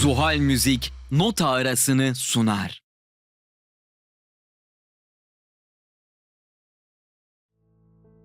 Zuhal Müzik nota arasını sunar.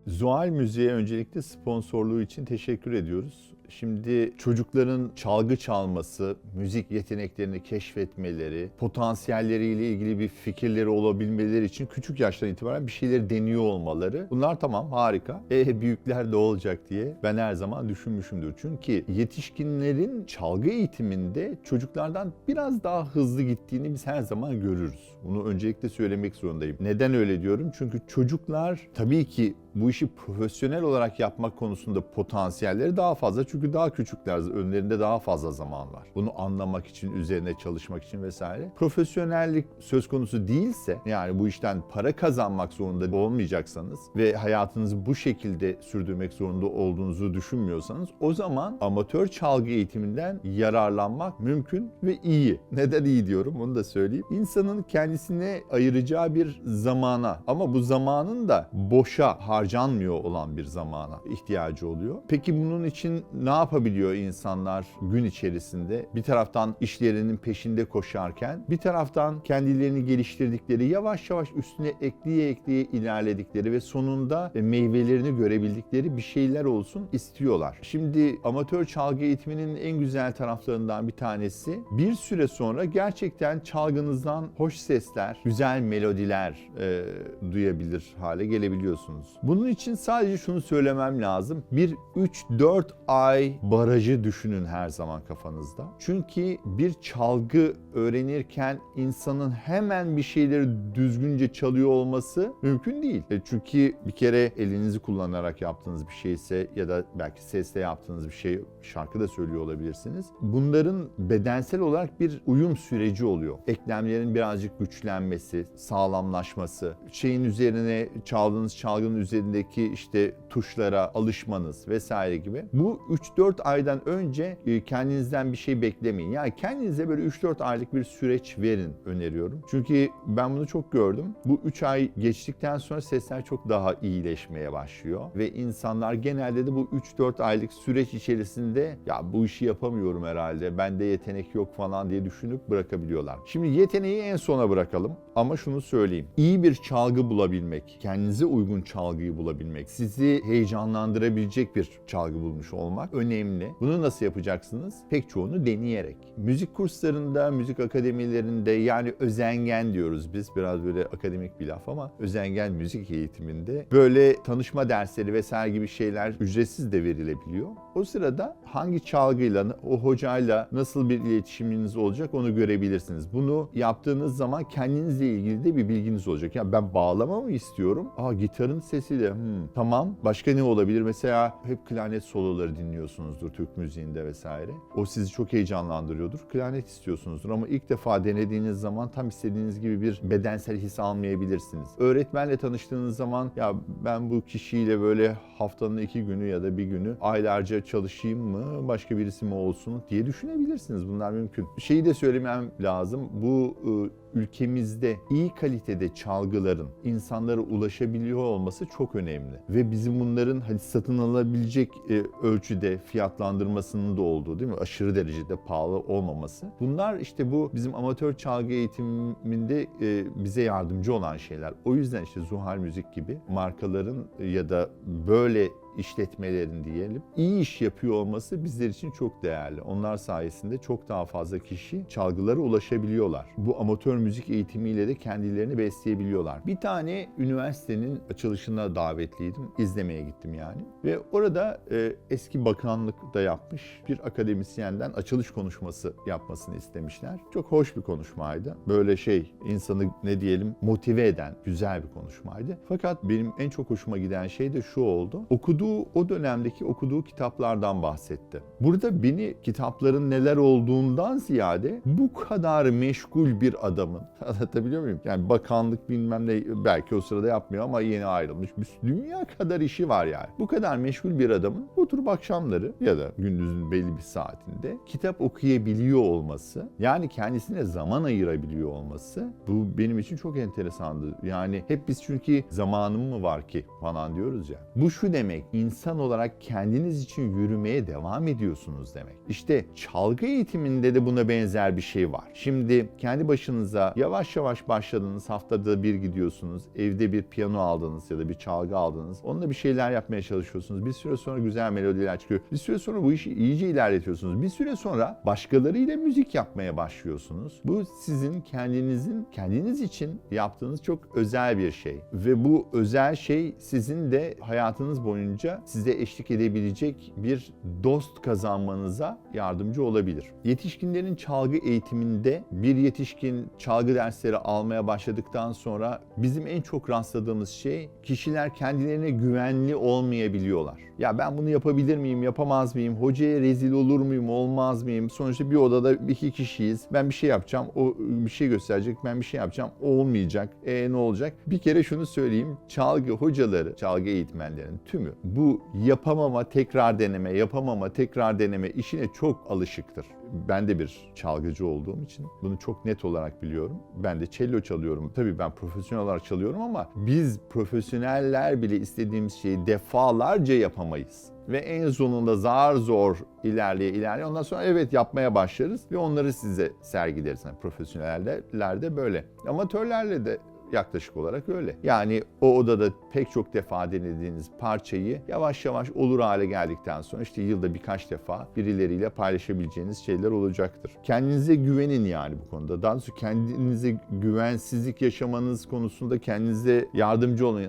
Zuhal Müziğe öncelikle sponsorluğu için teşekkür ediyoruz. Şimdi çocukların çalgı çalması, müzik yeteneklerini keşfetmeleri, potansiyelleriyle ilgili bir fikirleri olabilmeleri için küçük yaştan itibaren bir şeyleri deniyor olmaları. Bunlar tamam harika. E büyükler de olacak diye ben her zaman düşünmüşümdür. Çünkü yetişkinlerin çalgı eğitiminde çocuklardan biraz daha hızlı gittiğini biz her zaman görürüz. Bunu öncelikle söylemek zorundayım. Neden öyle diyorum? Çünkü çocuklar tabii ki bu işi profesyonel olarak yapmak konusunda potansiyelleri daha fazla. Çünkü daha küçükler, önlerinde daha fazla zaman var. Bunu anlamak için, üzerine çalışmak için vesaire. Profesyonellik söz konusu değilse, yani bu işten para kazanmak zorunda olmayacaksanız ve hayatınızı bu şekilde sürdürmek zorunda olduğunuzu düşünmüyorsanız o zaman amatör çalgı eğitiminden yararlanmak mümkün ve iyi. Neden iyi diyorum onu da söyleyeyim. İnsanın kendisine ayıracağı bir zamana ama bu zamanın da boşa harcanmıyor olan bir zamana ihtiyacı oluyor. Peki bunun için ne yapabiliyor insanlar gün içerisinde? Bir taraftan işlerinin peşinde koşarken, bir taraftan kendilerini geliştirdikleri, yavaş yavaş üstüne ekleye ekleye ilerledikleri ve sonunda meyvelerini görebildikleri bir şeyler olsun istiyorlar. Şimdi amatör çalgı eğitiminin en güzel taraflarından bir tanesi bir süre sonra gerçekten çalgınızdan hoş sesler, güzel melodiler e, duyabilir hale gelebiliyorsunuz. Bunun için sadece şunu söylemem lazım. Bir 3-4 ay barajı düşünün her zaman kafanızda. Çünkü bir çalgı öğrenirken insanın hemen bir şeyleri düzgünce çalıyor olması mümkün değil. E çünkü bir kere elinizi kullanarak yaptığınız bir şeyse ya da belki sesle yaptığınız bir şey şarkı da söylüyor olabilirsiniz. Bunların bedensel olarak bir uyum süreci oluyor. Eklemlerin birazcık güçlenmesi, sağlamlaşması, şeyin üzerine çaldığınız çalgının üzerindeki işte tuşlara alışmanız vesaire gibi. Bu 3-4 aydan önce e, kendinizden bir şey beklemeyin. Yani kendinize böyle 3-4 aylık bir süreç verin öneriyorum. Çünkü ben bunu çok gördüm. Bu 3 ay geçtikten sonra sesler çok daha iyileşmeye başlıyor ve insanlar genelde de bu 3-4 aylık süreç içerisinde ya bu işi yapamıyorum herhalde, bende yetenek yok falan diye düşünüp bırakabiliyorlar. Şimdi yeteneği en sona bırakalım ama şunu söyleyeyim. İyi bir çalgı bulabilmek, kendinize uygun çalgıyı bulabilmek, sizi heyecanlandırabilecek bir çalgı bulmuş olmak önemli. Bunu nasıl yapacaksınız? Pek çoğunu deneyerek. Müzik kurslarında, müzik akademilerinde yani özengen diyoruz biz. Biraz böyle akademik bir laf ama özengen müzik eğitiminde böyle tanışma dersleri vesaire gibi şeyler ücretsiz de verilebiliyor. O sırada hangi çalgıyla, o hocayla nasıl bir iletişiminiz olacak onu görebilirsiniz. Bunu yaptığınız zaman kendinizle ilgili de bir bilginiz olacak. Yani ben bağlama mı istiyorum? Aa gitarın sesi de hmm, tamam. Başka ne olabilir? Mesela hep klarnet soloları dinliyorsunuzdur Türk müziğinde vesaire. O sizi çok heyecanlandırıyordur. Klarnet istiyorsunuzdur ama ilk defa denediğiniz zaman tam istediğiniz gibi bir bedensel his almayabilirsiniz. Öğretmenle tanıştığınız zaman ya ben bu kişiyle böyle haftanın iki günü ya da bir günü aylarca çalışayım mı, başka birisi mi olsun diye düşünebilirsiniz. Bunlar mümkün. Şeyi de söylemem lazım. Bu ıı, ülkemizde iyi kalitede çalgıların insanlara ulaşabiliyor olması çok önemli. Ve bizim bunların hani satın alabilecek e, ölçüde fiyatlandırmasının da olduğu değil mi? Aşırı derecede pahalı olmaması. Bunlar işte bu bizim amatör çalgı eğitiminde e, bize yardımcı olan şeyler. O yüzden işte Zuhal Müzik gibi markaların ya da böyle işletmelerin diyelim iyi iş yapıyor olması bizler için çok değerli. Onlar sayesinde çok daha fazla kişi çalgılara ulaşabiliyorlar. Bu amatör müzik eğitimiyle de kendilerini besleyebiliyorlar. Bir tane üniversitenin açılışına davetliydim. İzlemeye gittim yani. Ve orada e, eski bakanlıkta yapmış bir akademisyenden açılış konuşması yapmasını istemişler. Çok hoş bir konuşmaydı. Böyle şey insanı ne diyelim motive eden güzel bir konuşmaydı. Fakat benim en çok hoşuma giden şey de şu oldu. Okuduğu o dönemdeki okuduğu kitaplardan bahsetti. Burada beni kitapların neler olduğundan ziyade bu kadar meşgul bir adamın anlatabiliyor muyum? Yani bakanlık bilmem ne belki o sırada yapmıyor ama yeni ayrılmış. Bir dünya kadar işi var yani. Bu kadar meşgul bir adamın oturup akşamları ya da gündüzün belli bir saatinde kitap okuyabiliyor olması yani kendisine zaman ayırabiliyor olması bu benim için çok enteresandı. Yani hep biz çünkü zamanım mı var ki falan diyoruz ya. Bu şu demek insan olarak kendiniz için yürümeye devam ediyorsunuz demek. İşte çalgı eğitiminde de buna benzer bir şey var. Şimdi kendi başınıza yavaş yavaş başladınız, haftada bir gidiyorsunuz, evde bir piyano aldınız ya da bir çalgı aldınız. Onunla bir şeyler yapmaya çalışıyorsunuz. Bir süre sonra güzel melodiler çıkıyor. Bir süre sonra bu işi iyice ilerletiyorsunuz. Bir süre sonra başkalarıyla müzik yapmaya başlıyorsunuz. Bu sizin kendinizin kendiniz için yaptığınız çok özel bir şey. Ve bu özel şey sizin de hayatınız boyunca size eşlik edebilecek bir dost kazanmanıza yardımcı olabilir. Yetişkinlerin çalgı eğitiminde bir yetişkin çalgı dersleri almaya başladıktan sonra bizim en çok rastladığımız şey kişiler kendilerine güvenli olmayabiliyorlar. Ya ben bunu yapabilir miyim, yapamaz mıyım? Hocaya rezil olur muyum, olmaz mıyım? Sonuçta bir odada iki kişiyiz. Ben bir şey yapacağım, o bir şey gösterecek. Ben bir şey yapacağım, olmayacak. E ne olacak? Bir kere şunu söyleyeyim. Çalgı hocaları, çalgı eğitmenlerinin tümü bu yapamama, tekrar deneme, yapamama, tekrar deneme işine çok alışıktır. Ben de bir çalgıcı olduğum için bunu çok net olarak biliyorum. Ben de cello çalıyorum. Tabii ben profesyonel olarak çalıyorum ama biz profesyoneller bile istediğimiz şeyi defalarca yapamayız. Ve en sonunda zar zor ilerleye ilerleye ondan sonra evet yapmaya başlarız ve onları size sergileriz. Yani profesyoneller de böyle. Amatörlerle de yaklaşık olarak öyle. Yani o odada pek çok defa denediğiniz parçayı yavaş yavaş olur hale geldikten sonra işte yılda birkaç defa birileriyle paylaşabileceğiniz şeyler olacaktır. Kendinize güvenin yani bu konuda. Daha doğrusu kendinize güvensizlik yaşamanız konusunda kendinize yardımcı olun.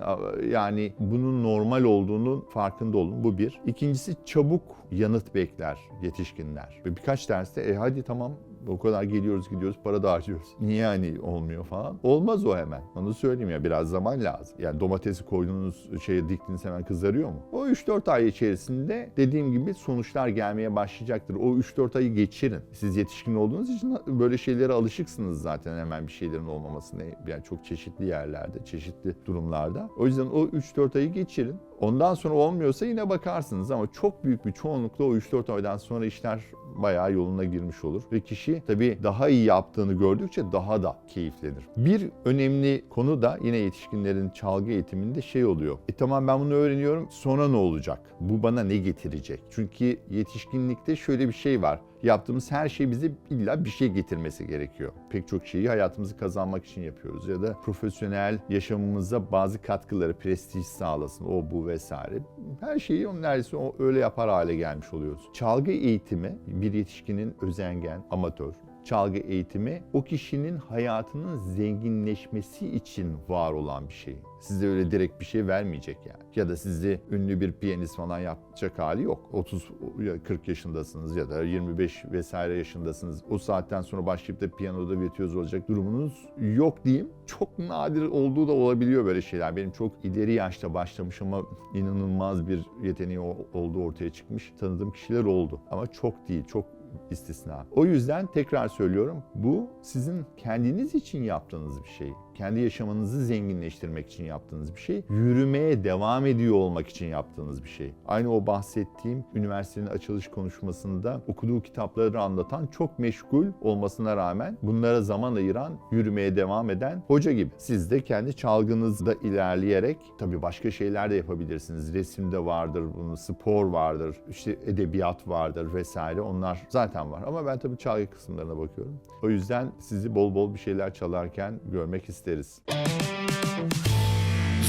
Yani bunun normal olduğunun farkında olun. Bu bir. İkincisi çabuk yanıt bekler yetişkinler. Ve birkaç derste e hadi tamam o kadar geliyoruz gidiyoruz para da harcıyoruz. Niye hani olmuyor falan. Olmaz o hemen. Onu söyleyeyim ya biraz zaman lazım. Yani domatesi koyduğunuz şeye diktiniz hemen kızarıyor mu? O 3-4 ay içerisinde dediğim gibi sonuçlar gelmeye başlayacaktır. O 3-4 ayı geçirin. Siz yetişkin olduğunuz için böyle şeylere alışıksınız zaten hemen bir şeylerin olmamasına. Yani çok çeşitli yerlerde, çeşitli durumlarda. O yüzden o 3-4 ayı geçirin. Ondan sonra olmuyorsa yine bakarsınız ama çok büyük bir çoğunlukla o 3-4 aydan sonra işler bayağı yoluna girmiş olur. Ve kişi tabii daha iyi yaptığını gördükçe daha da keyiflenir. Bir önemli konu da yine yetişkinlerin çalgı eğitiminde şey oluyor. E tamam ben bunu öğreniyorum sonra ne olacak? Bu bana ne getirecek? Çünkü yetişkinlikte şöyle bir şey var. Yaptığımız her şey bize illa bir şey getirmesi gerekiyor. Pek çok şeyi hayatımızı kazanmak için yapıyoruz ya da profesyonel yaşamımıza bazı katkıları, prestij sağlasın, o bu vesaire. Her şeyi neredeyse öyle yapar hale gelmiş oluyoruz. Çalgı eğitimi bir yetişkinin özengen, amatör, çalgı eğitimi o kişinin hayatının zenginleşmesi için var olan bir şey. Size öyle direkt bir şey vermeyecek yani. Ya da sizi ünlü bir piyanist falan yapacak hali yok. 30 ya 40 yaşındasınız ya da 25 vesaire yaşındasınız. O saatten sonra başlayıp da piyanoda virtüöz olacak durumunuz yok diyeyim. Çok nadir olduğu da olabiliyor böyle şeyler. Benim çok ileri yaşta başlamış ama inanılmaz bir yeteneği olduğu ortaya çıkmış. Tanıdığım kişiler oldu. Ama çok değil, çok istisna. O yüzden tekrar söylüyorum bu sizin kendiniz için yaptığınız bir şey. Kendi yaşamınızı zenginleştirmek için yaptığınız bir şey. Yürümeye devam ediyor olmak için yaptığınız bir şey. Aynı o bahsettiğim üniversitenin açılış konuşmasında okuduğu kitapları anlatan çok meşgul olmasına rağmen bunlara zaman ayıran, yürümeye devam eden hoca gibi. Siz de kendi çalgınızda ilerleyerek tabii başka şeyler de yapabilirsiniz. Resimde vardır, bunun spor vardır, işte edebiyat vardır vesaire. Onlar zaten var. Ama ben tabii çalgı kısımlarına bakıyorum. O yüzden sizi bol bol bir şeyler çalarken görmek isteriz.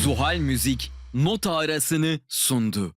Zuhal Müzik nota arasını sundu.